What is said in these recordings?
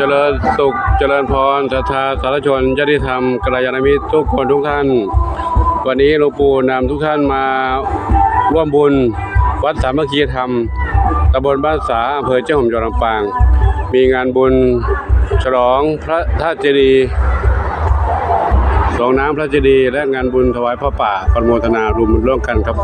เจริญสุขเจริญพรศรัทธาสารชนญาติธรรมกัลยาณมิตรทุกคนทุกท่าน วันนี้หลวงปู่นำทุกท่านมาร่วมบุญวัดสามัคคีธรรมตำบลบ้านสาอำเภอเจ้าหอมจังหวัดลำปาง มีงานบุญฉลองพระธาตุเจดีย์สองน้ำพระเจดีย์และงานบุญถวายพระป่าปรโมทนารวมร่วมกันครับ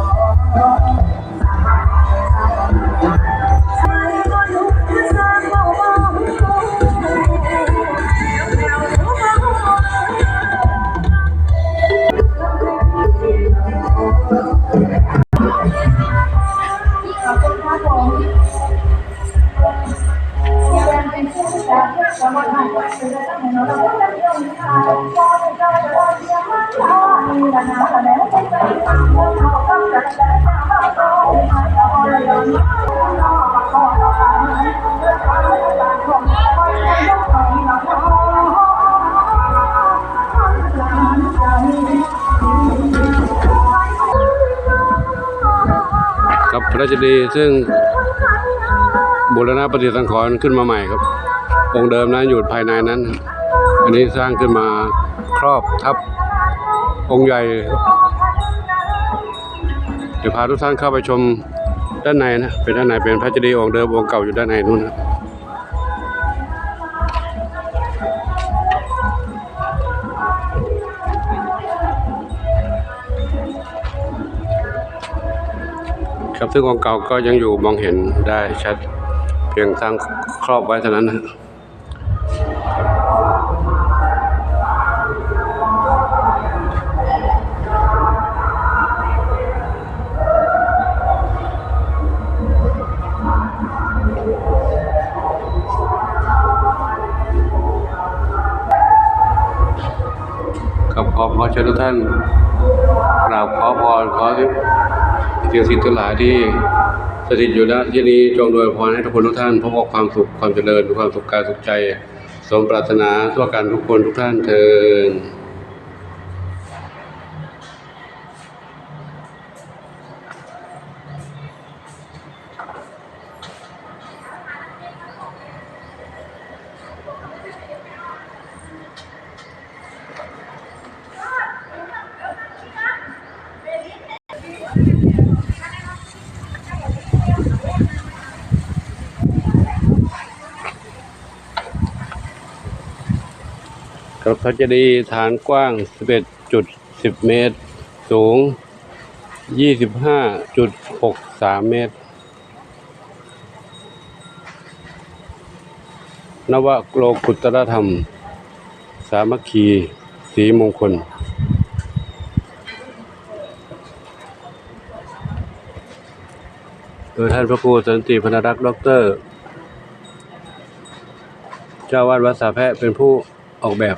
ครับพระราชดีซึ่งบูรณะปฏิสังขรณ์ขึ้นมาใหม่ครับ องค์เดิมนั้นอยู่ภายในนั้น อันนี้สร้างขึ้นมาครอบทับองค์ใหญ่ เดี๋ยวพาทุกท่านเข้าไปชมด้านในนะ เป็นด้านในเป็นพระเจดีย์องค์เดิมองค์เก่าอยู่ด้านในนู่นนะครับซึ่งองค์เก่าก็ยังอยู่มองเห็นได้ชัด เพียงสร้างครอบไว้เท่านั้นนะ ครับขอขอเชิญทุกท่านกราบขอพรขอสิ่งสิ่งศักดิ์สิทธิ์ทั้งหลายที่สถิตอยู่ณที่นี้จงโดวยพรให้ทุกคนทุกท่านพบกับความสุขความเจริญความสุขกายสุขใจ สมปรารถนาทั่วกันทุกคนทุกท่านเทิน ครับพระเจดีย์ฐานกว้าง 11.10 เมตร สูง 25.63 เมตร นวโลกุตรธรรม สามัคคี สีมงคล โดยท่านพระครูสันติพนรักษ์ด็อกเตอร์ เจ้าวาดวัดสาแพะเป็นผู้ ออกแบบ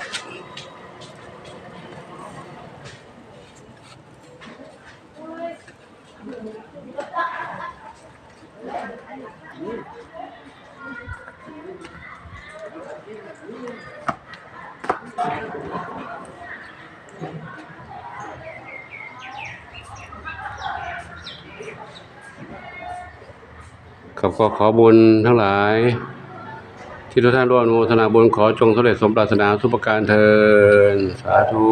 ขอบขอขอบุญทั้งหลาย ที่ทุกท่านร่วมอนุโมทนาบุญขอจงสำเร็จสมปรารถนาทุกประการเทินสาธุ